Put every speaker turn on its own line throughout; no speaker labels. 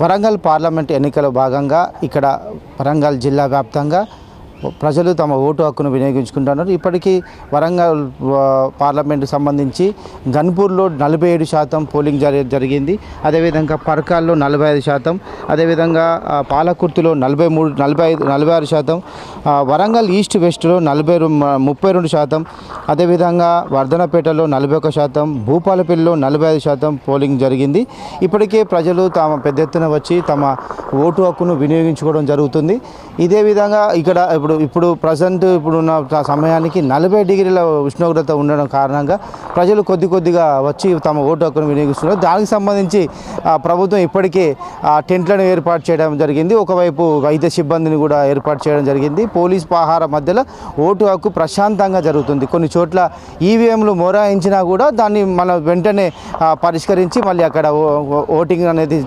Warangal parliament ఎన్నికల భాగంగా ఇక్కడ వరంగల్ జిల్లా వ్యాప్తంగా ప్రజలు తమ ఓటు హక్కును వినియోగించుకుంటున్నారు. ఇప్పటికీ వరంగల్ పార్లమెంటు సంబంధించి గన్పూర్లో నలభై ఏడు శాతం పోలింగ్ జరి జరిగింది. అదేవిధంగా పరకాల్లో నలభై ఐదు శాతం అదేవిధంగా పాలకుర్తిలో నలభై మూడు నలభై ఐదు నలభై ఆరు శాతం వరంగల్ ఈస్ట్ వెస్ట్లో నలభై ముప్పై రెండు శాతం అదేవిధంగా వర్ధనపేటలో నలభై ఒక శాతం భూపాలపల్లిలో నలభై ఐదు శాతం పోలింగ్ జరిగింది. ఇప్పటికే ప్రజలు తమ పెద్ద ఎత్తున వచ్చి తమ ఓటు హక్కును వినియోగించుకోవడం జరుగుతుంది. ఇదే విధంగా ఇక్కడ ఇప్పుడు ఇప్పుడు ఇప్పుడు ప్రజెంట్ ఇప్పుడున్న సమయానికి నలభై డిగ్రీల ఉష్ణోగ్రత ఉండడం కారణంగా ప్రజలు కొద్ది కొద్దిగా వచ్చి తమ ఓటు హక్కును వినియోగిస్తున్నారు. దానికి సంబంధించి ప్రభుత్వం ఇప్పటికే టెంట్లను ఏర్పాటు చేయడం జరిగింది. ఒకవైపు వైద్య సిబ్బందిని కూడా ఏర్పాటు చేయడం జరిగింది. పోలీస్ పహార మధ్యలో ఓటు హక్కు ప్రశాంతంగా జరుగుతుంది. కొన్ని చోట్ల ఈవీఎంలు మొరాయించినా కూడా దాన్ని మన వెంటనే పరిష్కరించి మళ్ళీ అక్కడ ఓ- ఓటింగ్ అనేది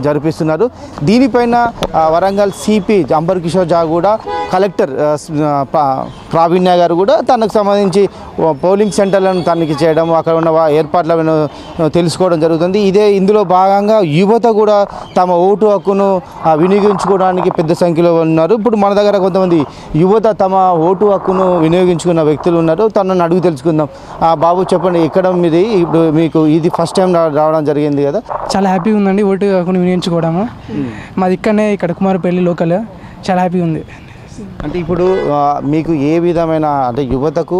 జరిపిస్తున్నారు. దీనిపైన వరంగల్ సిపి అంబర్ కిషోర్ జా కూడా కలెక్టర్ ఆ, ప్రావీణ్య గారు కూడా తనకు సంబంధించి పోలింగ్ సెంటర్లను తనిఖీ చేయడం అక్కడ ఉన్న ఏర్పాట్లను తెలుసుకోవడం జరుగుతుంది. ఇదే ఇందులో భాగంగా యువత కూడా తమ ఓటు హక్కును వినియోగించుకోవడానికి పెద్ద సంఖ్యలో ఉన్నారు. ఇప్పుడు మన దగ్గర కొంతమంది యువత తమ ఓటు హక్కును వినియోగించుకున్న వ్యక్తులు ఉన్నారు. తనను అడుగు తెలుసుకుందాం. ఆ, బాబు చెప్పండి ఎక్కడ మీది? ఇప్పుడు మీకు ఇది ఫస్ట్ టైం రావడం జరిగింది కదా?
చాలా హ్యాపీగా ఉందండి ఓటు హక్కును వినియోగించుకోవడము. మాది ఇక్కడనే ఇక్కడ కుమారపల్లి లోకల్. చాలా హ్యాపీగా ఉంది.
అంటే ఇప్పుడు మీకు ఏ విధమైన అంటే యువతకు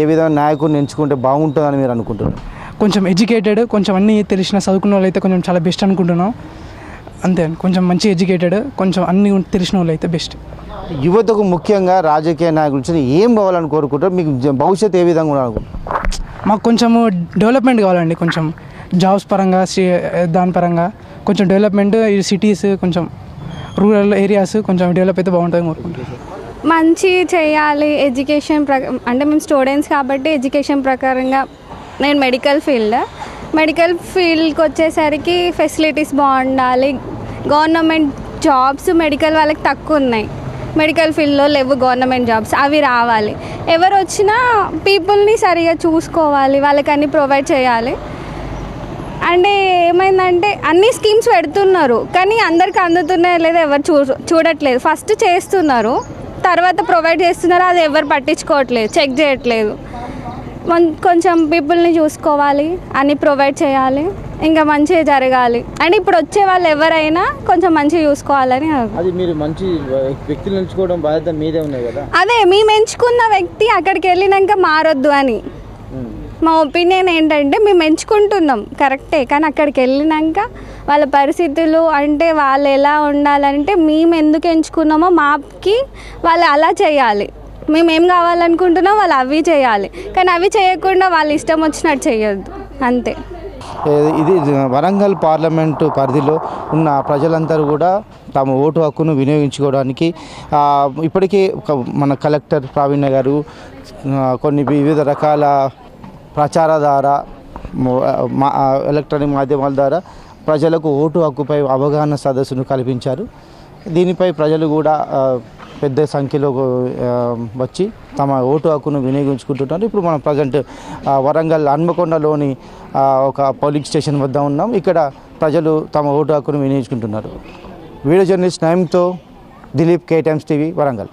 ఏ విధమైన నాయకుడిని ఎంచుకుంటే బాగుంటుందని మీరు అనుకుంటున్నారు?
కొంచెం ఎడ్యుకేటెడ్ కొంచెం అన్నీ తెలిసిన చదువుకున్న వాళ్ళు అయితే కొంచెం చాలా బెస్ట్ అనుకుంటున్నాం. అంతే కొంచెం మంచి ఎడ్యుకేటెడ్ కొంచెం అన్నీ తెలిసిన వాళ్ళు అయితే బెస్ట్
యువతకు ముఖ్యంగా రాజకీయ నాయకుల నుంచి ఏం పోవాలని కోరుకుంటారు మీకు భవిష్యత్తు ఏ విధంగా
మాకు కొంచెము డెవలప్మెంట్ కావాలండి కొంచెం. జాబ్స్ పరంగా దాని పరంగా. కొంచెం డెవలప్మెంట్ ఈ సిటీస్ కొంచెం రూరల్ ఏరియాస్ కొంచెం డెవలప్ అయితే బాగుంటుంది కోరుకుంటున్నాం
మంచి చేయాలి ఎడ్యుకేషన్ ప్రక అంటే మేము స్టూడెంట్స్ కాబట్టి ఎడ్యుకేషన్ ప్రకారంగా నేను మెడికల్ ఫీల్డ్ మెడికల్ ఫీల్డ్కి వచ్చేసరికి ఫెసిలిటీస్ బాగుండాలి. గవర్నమెంట్ జాబ్స్ మెడికల్ వాళ్ళకి తక్కువ ఉన్నాయి. మెడికల్ ఫీల్డ్లో లేవు గవర్నమెంట్ జాబ్స్ అవి రావాలి. ఎవరు వచ్చినా పీపుల్ని సరిగా చూసుకోవాలి. వాళ్ళకి అన్ని ప్రొవైడ్ చేయాలి. అంటే ఏమైందంటే అన్ని స్కీమ్స్ పెడుతున్నారు కానీ అందరికి అందుతున్నాయో లేదో ఎవరు చూ చూడట్లేదు. ఫస్ట్ చేస్తున్నారు తర్వాత ప్రొవైడ్ చేస్తున్నారు అది ఎవరు పట్టించుకోవట్లేదు చెక్ చేయట్లేదు. కొంచెం పీపుల్ని చూసుకోవాలి అన్ని ప్రొవైడ్ చేయాలి ఇంకా మంచిగా జరగాలి. అండ్ ఇప్పుడు వచ్చే వాళ్ళు ఎవరైనా కొంచెం మంచిగా చూసుకోవాలని
అది మీరు మంచి వ్యక్తులు ఎంచుకోవడం బాధ్యత మీదే ఉన్నాయి కదా?
అదే మేము ఎంచుకున్న వ్యక్తి అక్కడికి వెళ్ళినాక మారొద్దు అని. మా ఒపీనియన్ ఏంటంటే మేము ఎంచుకుంటున్నాం కరెక్టే. కానీ అక్కడికి వెళ్ళినాక వాళ్ళ పరిస్థితులు అంటే వాళ్ళు ఎలా ఉండాలంటే మేము ఎందుకు ఎంచుకున్నామో మాకి వాళ్ళు అలా చేయాలి. మేము ఏం కావాలనుకుంటున్నాం వాళ్ళు అవి చేయాలి. కానీ అవి చేయకుండా వాళ్ళు ఇష్టం వచ్చినట్టు చేయొద్దు. అంతే.
ఇది వరంగల్ పార్లమెంటు పరిధిలో ఉన్న ప్రజలందరూ కూడా తమ ఓటు హక్కును వినియోగించుకోవడానికి ఆ, ఇప్పటికే ఒక మన కలెక్టర్ ప్రావీణ్య గారు కొన్ని వివిధ రకాల ప్రచార ద్వారా మా ఎలక్ట్రానిక్ మాధ్యమాల ద్వారా ప్రజలకు ఓటు హక్కుపై అవగాహన సదస్సును కల్పించారు. దీనిపై ప్రజలు కూడా పెద్ద సంఖ్యలో వచ్చి తమ ఓటు హక్కును వినియోగించుకుంటున్నారు. ఇప్పుడు మనం ప్రజెంట్ వరంగల్ హన్మకొండలోని ఒక పోలింగ్ స్టేషన్ వద్ద ఉన్నాం. ఇక్కడ ప్రజలు తమ ఓటు హక్కును వినియోగించుకుంటున్నారు. Video journalist నయంతో Dileep K Times TV Warangal.